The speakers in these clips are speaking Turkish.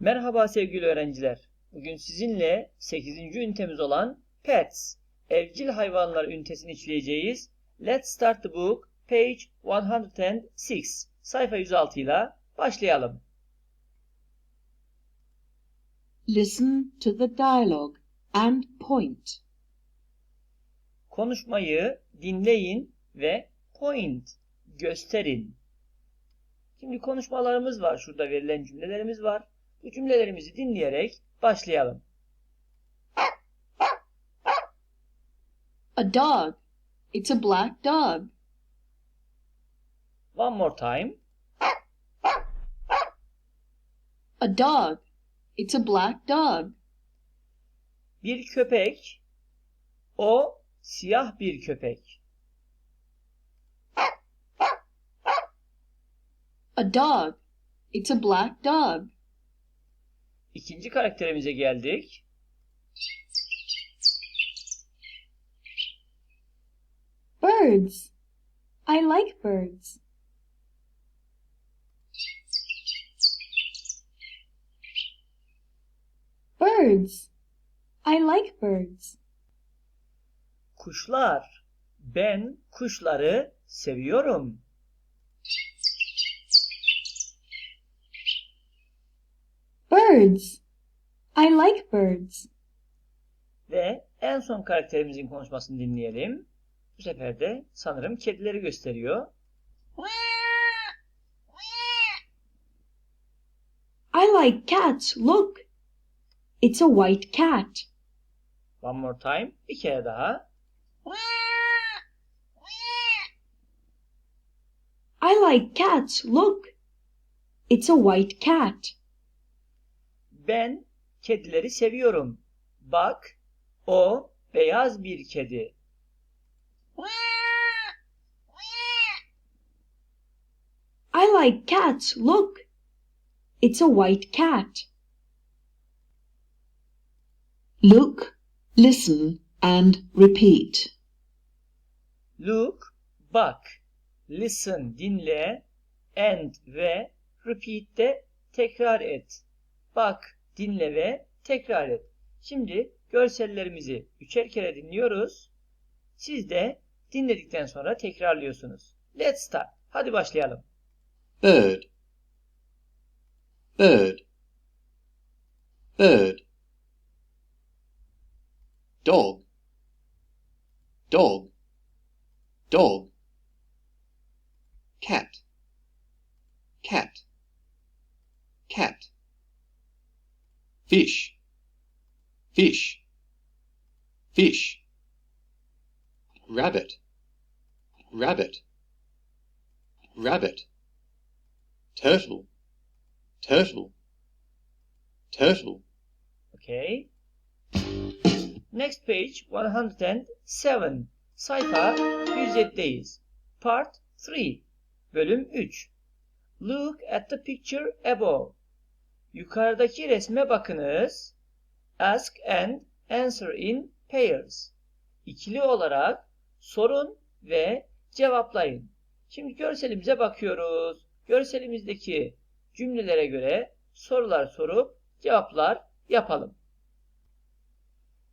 Merhaba sevgili öğrenciler. Bugün sizinle 8. ünitemiz olan Pets, evcil hayvanlar ünitesini işleyeceğiz. Let's start the book, page 106, sayfa 106 ile başlayalım. Listen to the dialogue and point. Konuşmayı dinleyin ve point, gösterin. Şimdi konuşmalarımız var. Şurada verilen cümlelerimiz var. Cümlelerimizi dinleyerek başlayalım. A dog. It's a black dog. One more time. A dog. It's a black dog. Bir köpek. O siyah bir köpek. A dog. It's a black dog. İkinci karakterimize geldik. Birds. I like birds. Birds. I like birds. Kuşlar. Ben kuşları seviyorum. Birds. I like birds. Ve en son karakterimizin konuşmasını dinleyelim. Bu sefer de sanırım kedileri gösteriyor. I like cats. Look. It's a white cat. One more time. Bir kere daha. I like cats. Look. It's a white cat. Ben kedileri seviyorum. Bak, o beyaz bir kedi. I like cats. Look. It's a white cat. Look, listen, and repeat. Look, bak, listen, dinle, and ve repeat de tekrar et. Bak, dinle ve tekrar et. Şimdi görsellerimizi üçer kere dinliyoruz. Siz de dinledikten sonra tekrarlıyorsunuz. Let's start. Hadi başlayalım. bird bird bird dog dog dog cat cat cat fish fish fish rabbit rabbit rabbit turtle, turtle, turtle. Okay. Next page 107. Sayfa 107'deyiz. Part 3. Bölüm 3. Look at the picture above. Yukarıdaki resme bakınız. Ask and answer in pairs. İkili olarak sorun ve cevaplayın. Şimdi görselimize bakıyoruz. Görselimizdeki cümlelere göre sorular sorup cevaplar yapalım.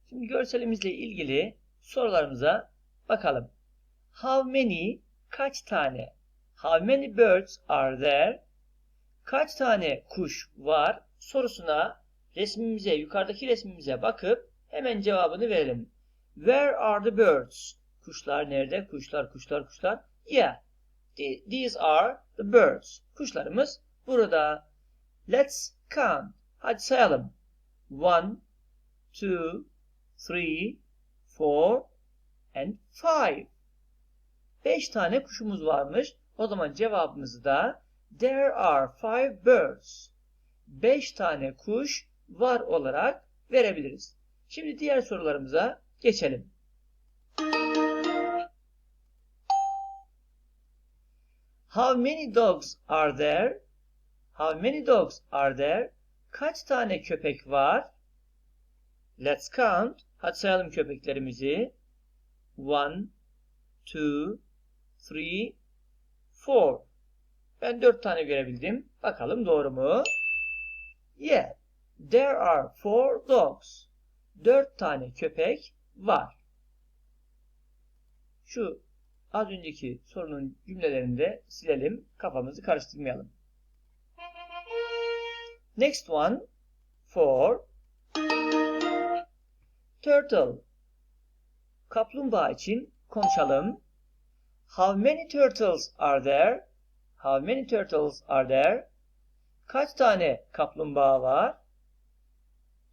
Şimdi görselimizle ilgili sorularımıza bakalım. How many kaç tane? How many birds are there? Kaç tane kuş var? sorusuna resmimize, yukarıdaki resmimize bakıp hemen cevabını verelim. Where are the birds? Kuşlar nerede? Kuşlar, kuşlar, kuşlar. Yeah, these are the birds. Kuşlarımız burada. Let's count. Hadi sayalım. One, two, three, four, and five. Beş tane kuşumuz varmış. O zaman cevabımızı da there are five birds. Beş tane kuş var olarak verebiliriz. Şimdi diğer sorularımıza geçelim. How many dogs are there? How many dogs are there? Kaç tane köpek var? Let's count. Hadi sayalım köpeklerimizi. One, two, three, four. Ben dört tane görebildim. Bakalım doğru mu? Yeah, there are four dogs. Dört tane köpek var. Şu az önceki sorunun cümlelerini de silelim. Kafamızı karıştırmayalım. Next one. For turtle. Kaplumbağa için konuşalım. How many turtles are there? How many turtles are there? Kaç tane kaplumbağa var?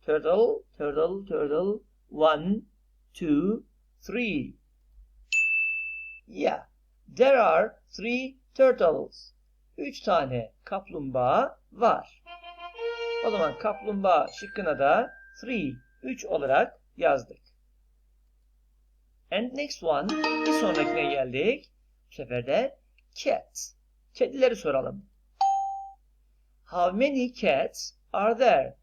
Turtle, turtle, turtle. One, two, three. Yeah, there are three turtles. Üç tane kaplumbağa var. O zaman kaplumbağa şıkkına da three, üç olarak yazdık. And next one, bir sonrakine geldik. Bu sefer de cat. Kedileri soralım. How many cats are there?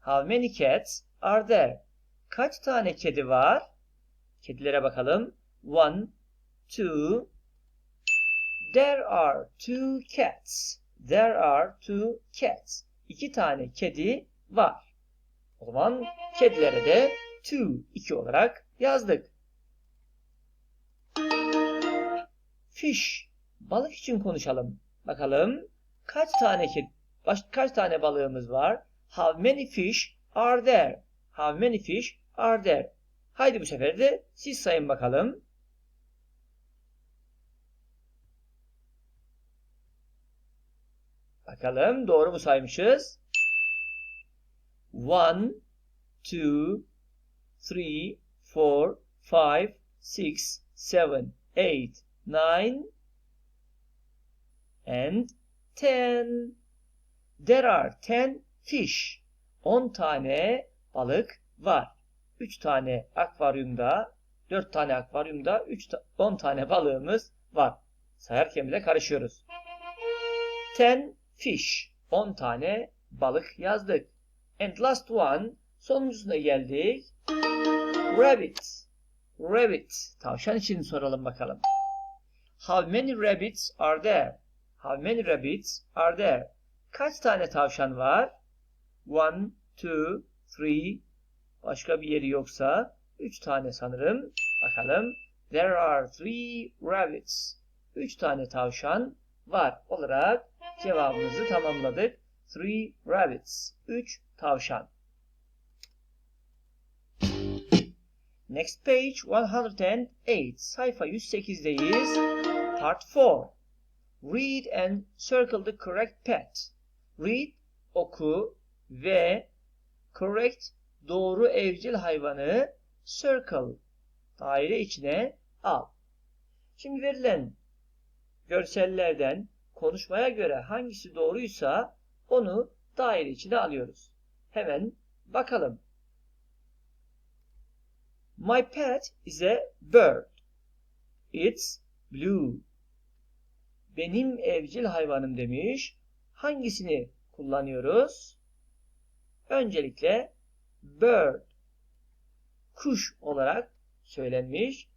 How many cats are there? Kaç tane kedi var? Kedilere bakalım. One, two. There are two cats. There are two cats. İki tane kedi var. O zaman kedilere de two, iki olarak yazdık. Fish. Balık için konuşalım. Bakalım kaç tane kedi, baş, kaç tane balığımız var? How many fish are there? How many fish are there? Haydi bu sefer de siz sayın bakalım. Bakalım doğru mu saymışız? One, two, three, four, five, six, seven, eight, nine, and ten. There are ten fish. On tane balık var. Üç tane akvaryumda, dört tane akvaryumda, üç ta- on tane balığımız var. Sayarken bile karışıyoruz. Ten fish. On tane balık yazdık. And last one. Sonuncusuna geldik. Rabbit. Rabbit. Tavşan için soralım bakalım. How many rabbits are there? How many rabbits are there? Kaç tane tavşan var? One, two, three. Başka bir yeri yoksa üç tane sanırım. Bakalım. There are three rabbits. Üç tane tavşan var olarak cevabımızı tamamladık. Three rabbits. Üç tavşan. Next page 108. Sayfa 108'deyiz. Part 4. Read and circle the correct pet. Read, oku ve correct, doğru evcil hayvanı circle, daire içine al. Şimdi verilen görsellerden konuşmaya göre hangisi doğruysa onu daire içine alıyoruz. Hemen bakalım. My pet is a bird. It's blue. Benim evcil hayvanım demiş. Hangisini kullanıyoruz? Öncelikle bird kuş olarak söylenmiş.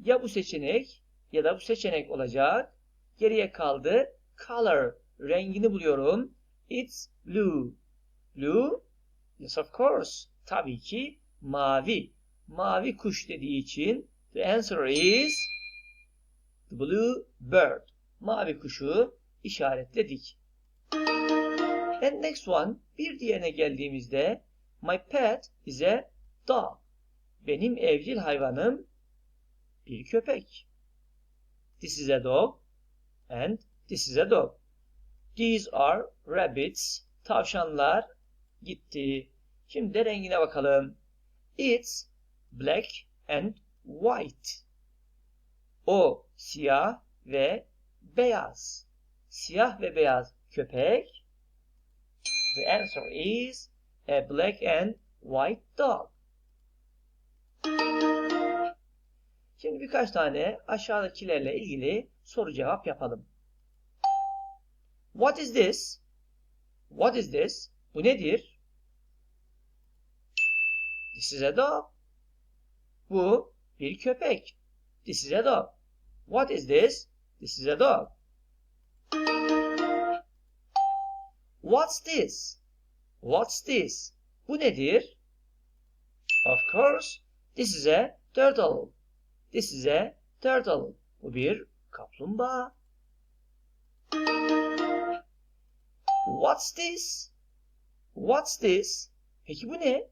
Ya bu seçenek ya da bu seçenek olacak. Geriye kaldı color rengini buluyorum. It's blue. Blue? Yes of course. Tabii ki mavi. Mavi kuş dediği için the answer is the blue bird. Mavi kuşu işaretledik. And next one, bir diğerine geldiğimizde my pet is a dog. Benim evcil hayvanım bir köpek. This is a dog and this is a dog. These are rabbits. Tavşanlar gitti. Şimdi de rengine bakalım. It's black and white. O siyah ve beyaz. Siyah ve beyaz köpek. The answer is a black and white dog. Şimdi birkaç tane aşağıdakilerle ilgili soru cevap yapalım. What is this? What is this? Bu nedir? This is a dog. Bu bir köpek. This is a dog. What is this? This is a dog. What's this? What's this? Bu nedir? Of course, this is a turtle. This is a turtle. Bu bir kaplumbağa. What's this? What's this? Peki bu ne?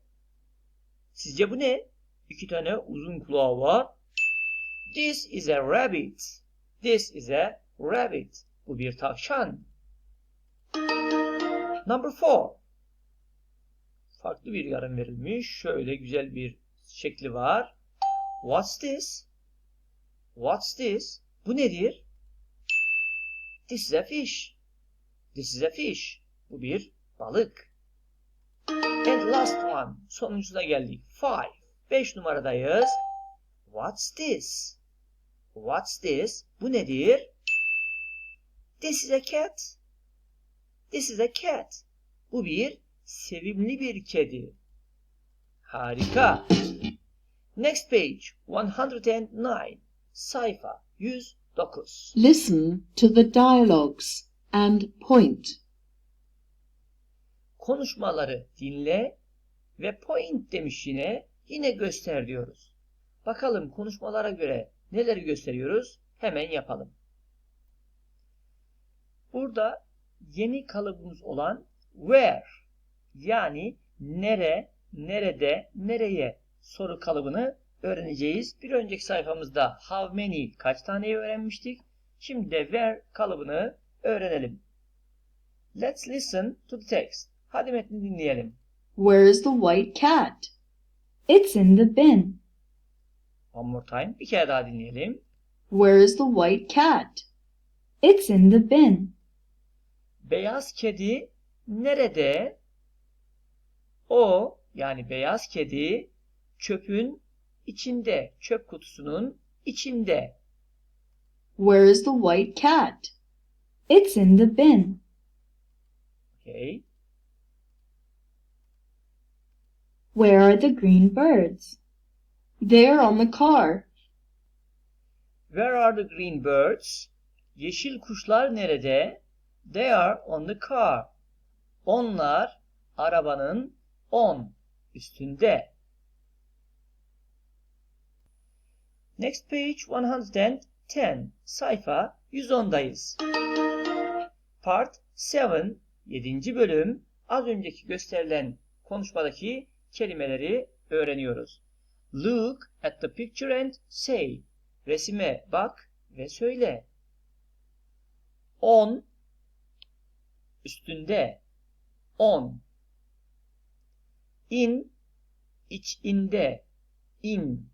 Sizce bu ne? İki tane uzun kulağı var. This is a rabbit. This is a rabbit. Bu bir tavşan. Number four. Farklı bir yarım verilmiş. Şöyle güzel bir şekli var. What's this? What's this? Bu nedir? This is a fish. This is a fish. Bu bir balık. And last one. Sonuncuna geldik. Five. Beş numaradayız. What's this? What's this? Bu nedir? This is a cat. This is a cat. Bu bir sevimli bir kedi. Harika. Next page 109. Sayfa 109. Listen to the dialogues and point. Konuşmaları dinle ve point demiş yine. Yine göster diyoruz. Bakalım konuşmalara göre neleri gösteriyoruz? Hemen yapalım. Burada yeni kalıbımız olan where yani nere, nerede, nereye soru kalıbını öğreneceğiz. Bir önceki sayfamızda how many kaç taneyi öğrenmiştik. Şimdi de where kalıbını öğrenelim. Let's listen to the text. Hadi metni dinleyelim. Where is the white cat? It's in the bin. One more time. Bir kere daha dinleyelim. Where is the white cat? It's in the bin. Beyaz kedi nerede? O yani beyaz kedi çöpün içinde, çöp kutusunun içinde. Where is the white cat? It's in the bin. Okay. Where are the green birds? They're on the car. Where are the green birds? Yeşil kuşlar nerede? They are on the car. Onlar arabanın on üstünde. Next page 110. Sayfa 110'dayız. Part 7 7. bölüm az önceki gösterilen konuşmadaki kelimeleri öğreniyoruz. Look at the picture and say. Resime bak ve söyle. On. Üstünde. On. İn. İçinde. İn.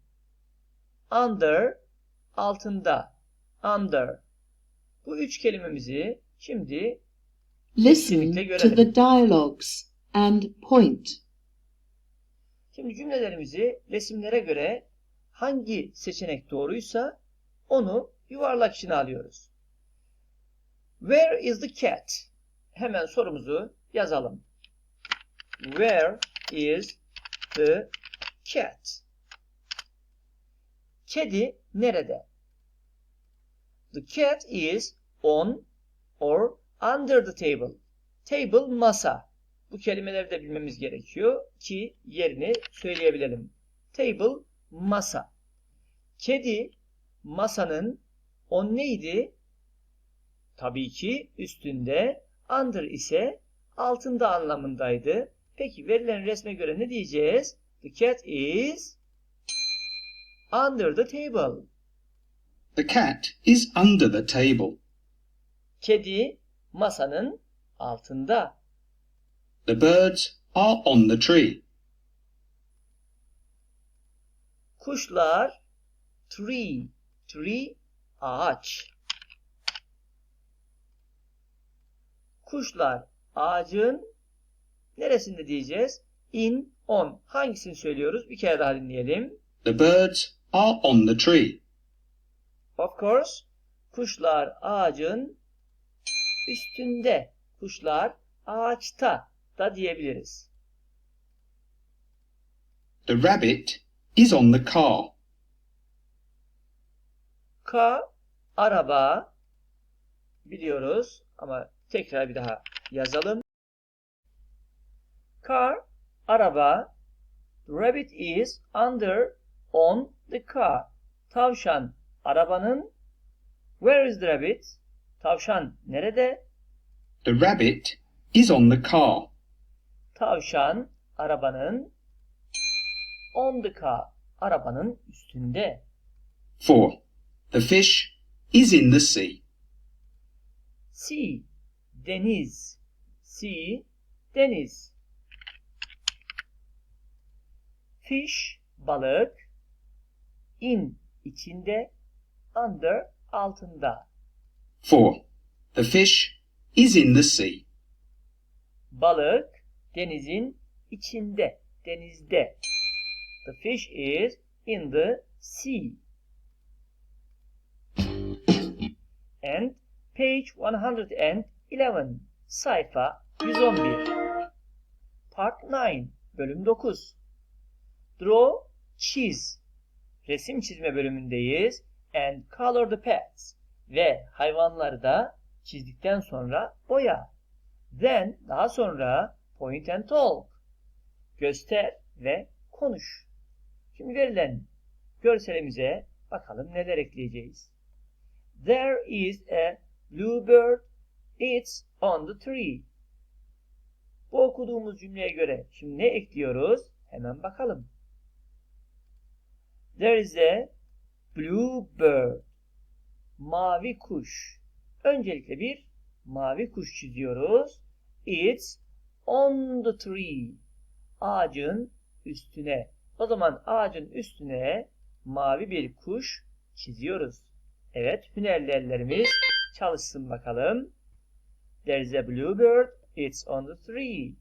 Under. Altında. Under. Bu üç kelimemizi şimdi Listen to the dialogues and point. Şimdi cümlelerimizi resimlere göre hangi seçenek doğruysa onu yuvarlak içine alıyoruz. Where is the cat? Hemen sorumuzu yazalım. Where is the cat? Kedi nerede? The cat is on or under the table. Table masa. Bu kelimeleri de bilmemiz gerekiyor ki yerini söyleyebilelim. Table masa. Kedi masanın on neydi? Tabii ki üstünde, under ise altında anlamındaydı. Peki verilen resme göre ne diyeceğiz? The cat is under the table. The cat is under the table. Kedi masanın altında. The birds are on the tree. Kuşlar tree, tree ağaç. Kuşlar ağacın neresinde diyeceğiz? In, on. Hangisini söylüyoruz? Bir kere daha dinleyelim. The birds are on the tree. Of course, kuşlar ağacın üstünde. Kuşlar ağaçta da diyebiliriz. The rabbit is on the car. Ka, araba biliyoruz ama tekrar bir daha yazalım. Car, araba. Rabbit is under on the car. Tavşan, arabanın. Where is the rabbit? Tavşan nerede? The rabbit is on the car. Tavşan, arabanın. On the car, arabanın üstünde. 4. The fish is in the sea. Sea, deniz. Sea, deniz. Fish, balık. In, içinde. Under, altında. 4. The fish is in the sea. Balık, denizin içinde, denizde. The fish is in the sea. And page 111, sayfa 111. Part 9, bölüm 9. Draw, çiz. Resim çizme bölümündeyiz. And color the pets. Ve hayvanları da çizdikten sonra boya. Then, daha sonra point and talk. Göster ve konuş. Şimdi verilen görselimize bakalım neler ekleyeceğiz. There is a bluebird. It's on the tree. Bu okuduğumuz cümleye göre şimdi ne ekliyoruz? Hemen bakalım. There is a bluebird. Mavi kuş. Öncelikle bir mavi kuş çiziyoruz. It's on the tree. Ağacın üstüne. O zaman ağacın üstüne mavi bir kuş çiziyoruz. Evet, hünerli ellerimiz çalışsın bakalım. There's a bluebird. It's on the tree.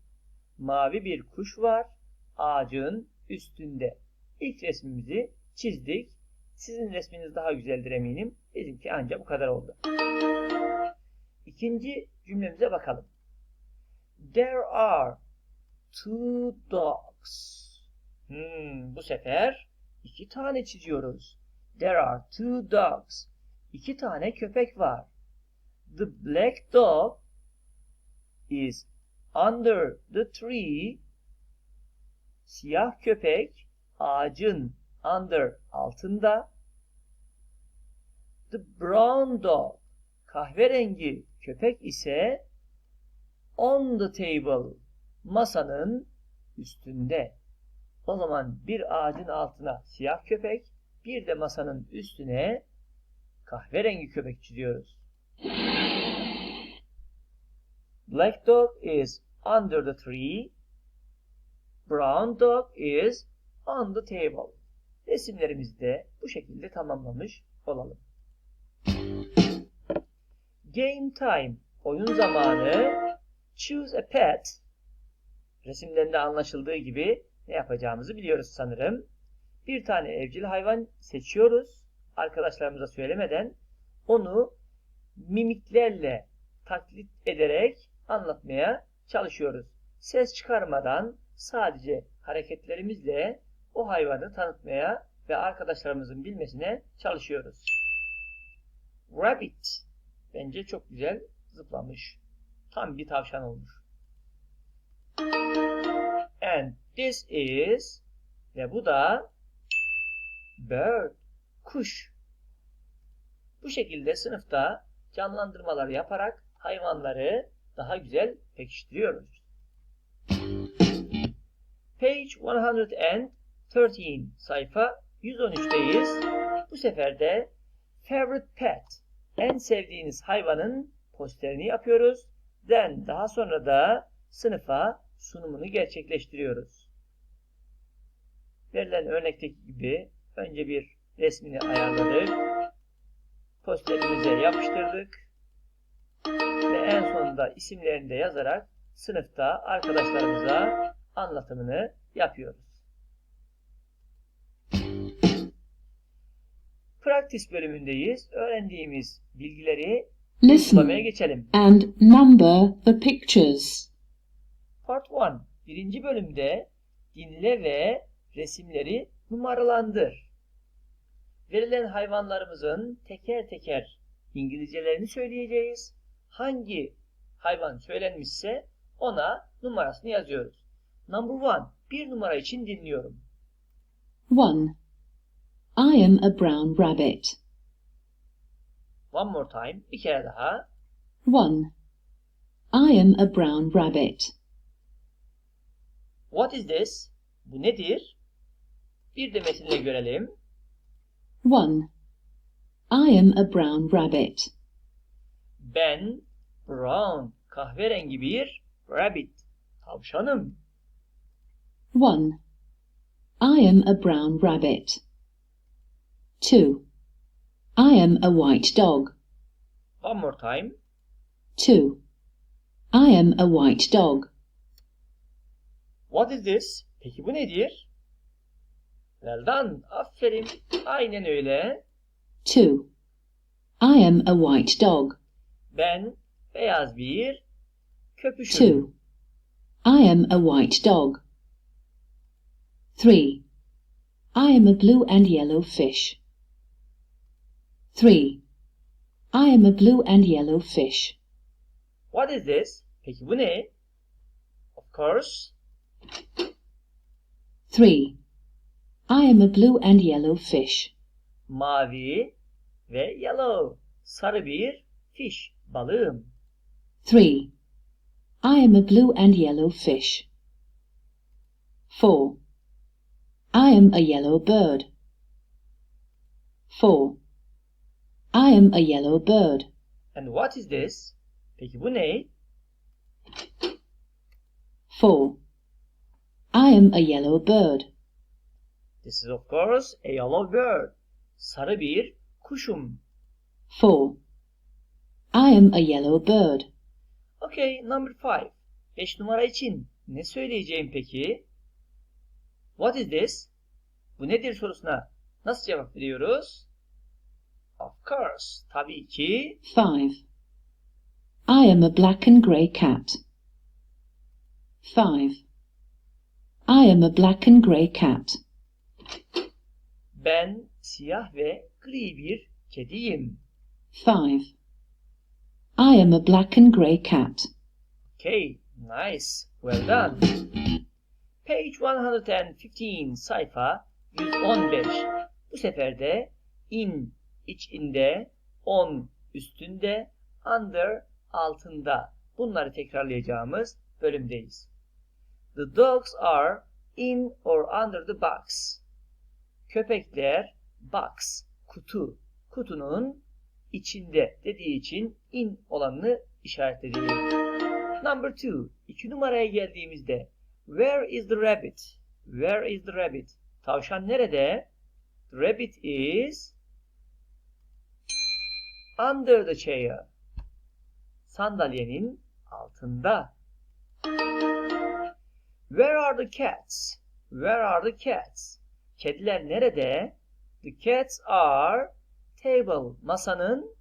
Mavi bir kuş var. Ağacın üstünde. İlk resmimizi çizdik. Sizin resminiz daha güzeldir eminim. Bizimki ancak bu kadar oldu. İkinci cümlemize bakalım. There are two dogs. Hmm, bu sefer iki tane çiziyoruz. There are two dogs. İki tane köpek var. The black dog is under the tree. Siyah köpek ağacın under altında. The brown dog kahverengi köpek ise on the table masanın üstünde. O zaman bir ağacın altına siyah köpek, bir de masanın üstüne kahverengi köpek çiziyoruz. Black dog is under the tree. Brown dog is on the table. Resimlerimizi de bu şekilde tamamlamış olalım. Game time. Oyun zamanı. Choose a pet. Resimden de anlaşıldığı gibi ne yapacağımızı biliyoruz sanırım. Bir tane evcil hayvan seçiyoruz. Arkadaşlarımıza söylemeden onu mimiklerle taklit ederek anlatmaya çalışıyoruz. Ses çıkarmadan sadece hareketlerimizle o hayvanı tanıtmaya ve arkadaşlarımızın bilmesine çalışıyoruz. Rabbit. Bence çok güzel zıplamış. Tam bir tavşan olmuş. And this is ve bu da bird. Kuş. Bu şekilde sınıfta canlandırmalar yaparak hayvanları daha güzel pekiştiriyoruz. Page 113 sayfa 113'teyiz. Bu sefer de favorite pet en sevdiğiniz hayvanın posterini yapıyoruz. Then daha sonra da sınıfa sunumunu gerçekleştiriyoruz. Verilen örnekteki gibi önce bir resmini ayarladık. Posterimize yapıştırdık. Ve en sonunda isimlerini de yazarak sınıfta arkadaşlarımıza anlatımını yapıyoruz. Practice bölümündeyiz. Öğrendiğimiz bilgileri Listen geçelim. and number the pictures. Part 1. Birinci bölümde dinle ve resimleri numaralandır. Verilen hayvanlarımızın teker teker İngilizcelerini söyleyeceğiz. Hangi hayvan söylenmişse ona numarasını yazıyoruz. Number one. Bir numara için dinliyorum. 1. I am a brown rabbit. One more time. Bir kere daha. 1. I am a brown rabbit. What is this? Bu nedir? Bir de metinle görelim. 1. I am a brown rabbit. Ben brown kahverengi bir rabbit tavşanım. 1. I am a brown rabbit. 2. I am a white dog. One more time. 2. I am a white dog. What is this? Peki bu nedir? Well done. Aferin. Aynen öyle. 2. I am a white dog. Ben beyaz bir köpüşüm. 2. I am a white dog. 3. I am a blue and yellow fish. 3. I am a blue and yellow fish. What is this? Peki bu ne? Of course. 3. I am a blue and yellow fish. Mavi ve yellow. Sarı bir fish. Balığım. 3. I am a blue and yellow fish. 4. I am a yellow bird. 4. I am a yellow bird. And what is this? Peki bu ne? 4. I am a yellow bird. This is of course a yellow bird. Sarı bir kuşum. 4. I am a yellow bird. Okay, number five. Beş numara için ne söyleyeceğim peki? What is this? Bu nedir sorusuna nasıl cevap veriyoruz? Of course, tabii ki 5. I am a black and grey cat. 5. I am a black and grey cat. ben siyah ve gri bir kediyim. 5. I am a black and grey cat. Okay, nice. Well done. Page 115 sayfa 115. Bu sefer de in içinde, on üstünde, under altında. Bunları tekrarlayacağımız bölümdeyiz. The dogs are in or under the box. Köpekler box, kutu, kutunun içinde dediği için in olanını işaretledim. Number two, iki numaraya geldiğimizde Where is the rabbit? Where is the rabbit? Tavşan nerede? The rabbit is under the chair. Sandalyenin altında. Where are the cats? Where are the cats? Kediler nerede? The cats are table. Masanın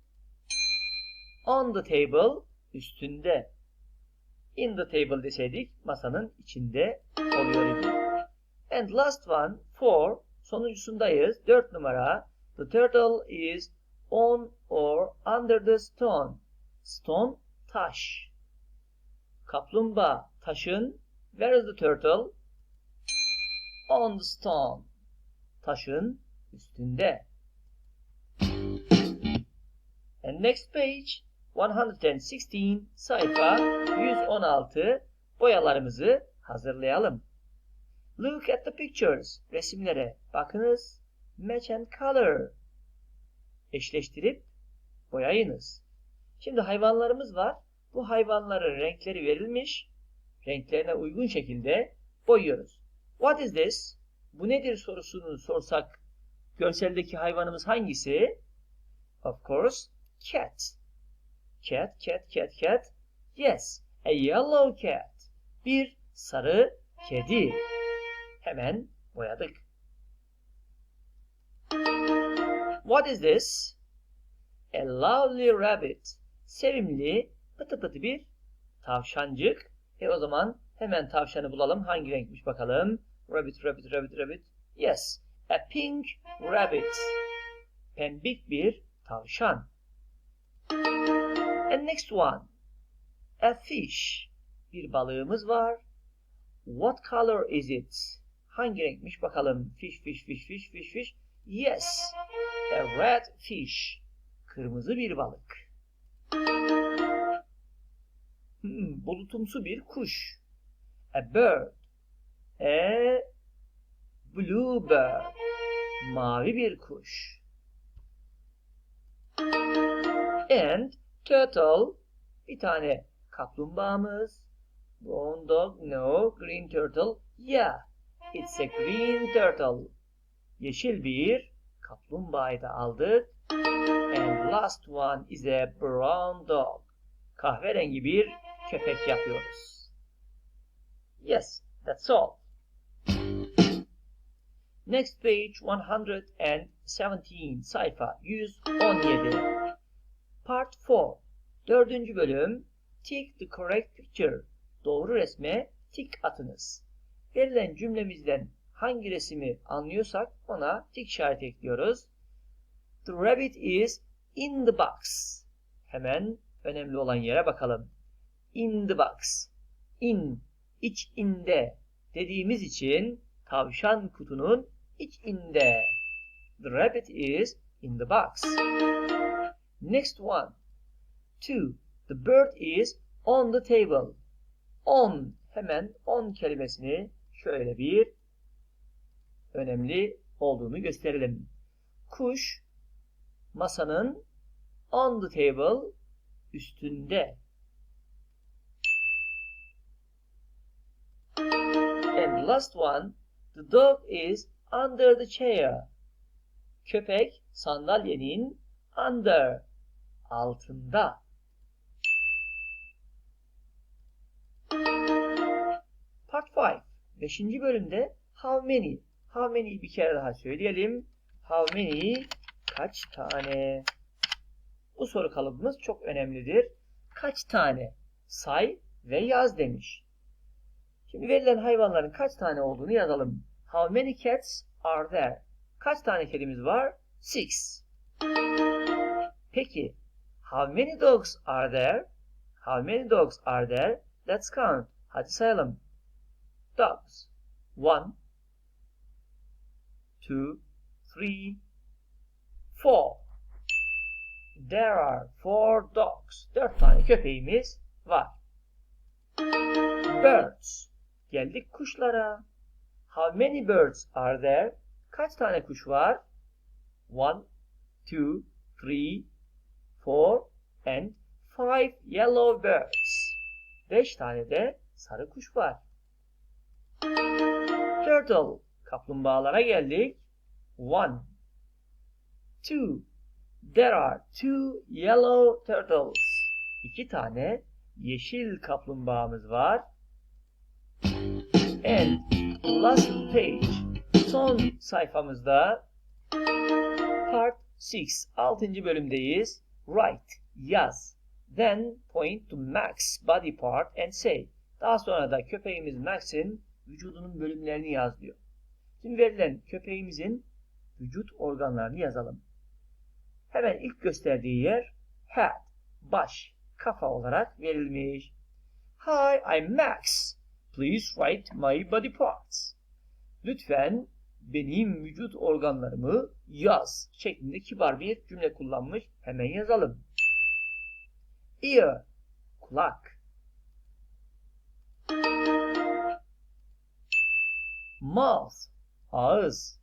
on the table üstünde. In the table deseydik masanın içinde oluyor. And last one, four, sonuncusundayız. Dört numara. The turtle is on or under the stone. Stone, taş. Kaplumbağa, taşın. Where is the turtle? On the stone. Taşın üstünde. And next page 116 sayfa 116 boyalarımızı hazırlayalım. Look at the pictures. Resimlere bakınız. Match and color. Eşleştirip boyayınız. Şimdi hayvanlarımız var. Bu hayvanların renkleri verilmiş. Renklerine uygun şekilde boyuyoruz. What is this? Bu nedir sorusunu sorsak görseldeki hayvanımız hangisi? Of course, cat. Cat, cat, cat, cat. Yes, a yellow cat. Bir sarı kedi. Hemen boyadık. What is this? A lovely rabbit. Sevimli, pıtı pıtı bir tavşancık. E o zaman hemen tavşanı bulalım. Hangi renkmiş bakalım. Rabbit, rabbit, rabbit, rabbit. Yes, a pink rabbit. Pembik bir tavşan. And next one. A fish. Bir balığımız var. What color is it? Hangi renkmiş bakalım. Fish, fish, fish, fish, fish, fish. Yes. A red fish. Kırmızı bir balık. Hmm, bulutumsu bir kuş. A bird. A blue bird. Mavi bir kuş. And turtle. Bir tane kaplumbağamız. Brown dog. No. Green turtle. Yeah. It's a green turtle. Yeşil bir kaplumbağayı da aldık. And last one is a brown dog. Kahverengi bir köpek yapıyoruz. Yes, that's all. Next page 117 sayfa 117. Part 4. Dördüncü bölüm. Tick the correct picture. Doğru resme tik atınız. Verilen cümlemizden hangi resmi anlıyorsak ona tik işareti ekliyoruz. The rabbit is in the box. Hemen önemli olan yere bakalım. In the box. In, iç inde dediğimiz için tavşan kutunun iç inde. The rabbit is in the box. Next one. Two. The bird is on the table. On, hemen on kelimesini şöyle bir önemli olduğunu gösterelim. Kuş masanın on the table üstünde. And last one, the dog is under the chair. Köpek sandalyenin under altında. Part 5. Beşinci bölümde how many? How many'yi bir kere daha söyleyelim. How many? Kaç tane? Bu soru kalıbımız çok önemlidir. Kaç tane? Say ve yaz demiş. Şimdi verilen hayvanların kaç tane olduğunu yazalım. How many cats are there? Kaç tane kedimiz var? Six. Peki, how many dogs are there? How many dogs are there? Let's count. Hadi sayalım. Dogs. One, two, three, four. There are four dogs. Dört tane köpeğimiz var. Birds. Geldik kuşlara. How many birds are there? Kaç tane kuş var? One, two, three, four, and five yellow birds. Beş tane de sarı kuş var. Turtle. Kaplumbağalara geldik. One, two. There are two yellow turtles. İki tane yeşil kaplumbağamız var. And last page. Son sayfamızda part 6. 6. bölümdeyiz. Write. Yaz. Then point to Max body part and say. Daha sonra da köpeğimiz Max'in vücudunun bölümlerini yaz diyor. Şimdi verilen köpeğimizin vücut organlarını yazalım. Hemen ilk gösterdiği yer head, baş, kafa olarak verilmiş. Hi, I'm Max. Please write my body parts. Lütfen benim vücut organlarımı yaz şeklinde kibar bir cümle kullanmış. Hemen yazalım. Ear, kulak. Mouth, ağız.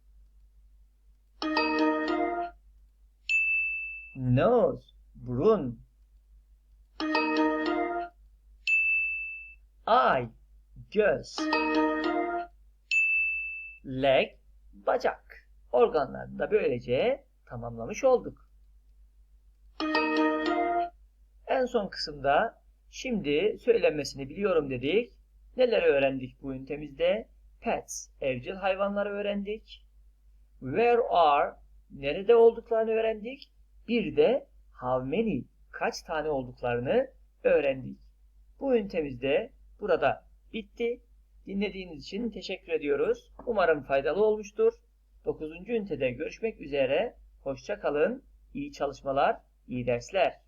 Nose, burun. Eye, göz. Leg, bacak. Organlarını da böylece tamamlamış olduk. En son kısımda şimdi söylenmesini biliyorum dedik. Neler öğrendik bu ünitemizde? Pets, evcil hayvanları öğrendik. Where are, nerede olduklarını öğrendik. Bir de how many, kaç tane olduklarını öğrendik. Bu ünitemizde burada bitti. Dinlediğiniz için teşekkür ediyoruz. Umarım faydalı olmuştur. 9. ünitede görüşmek üzere. Hoşça kalın. İyi çalışmalar, iyi dersler.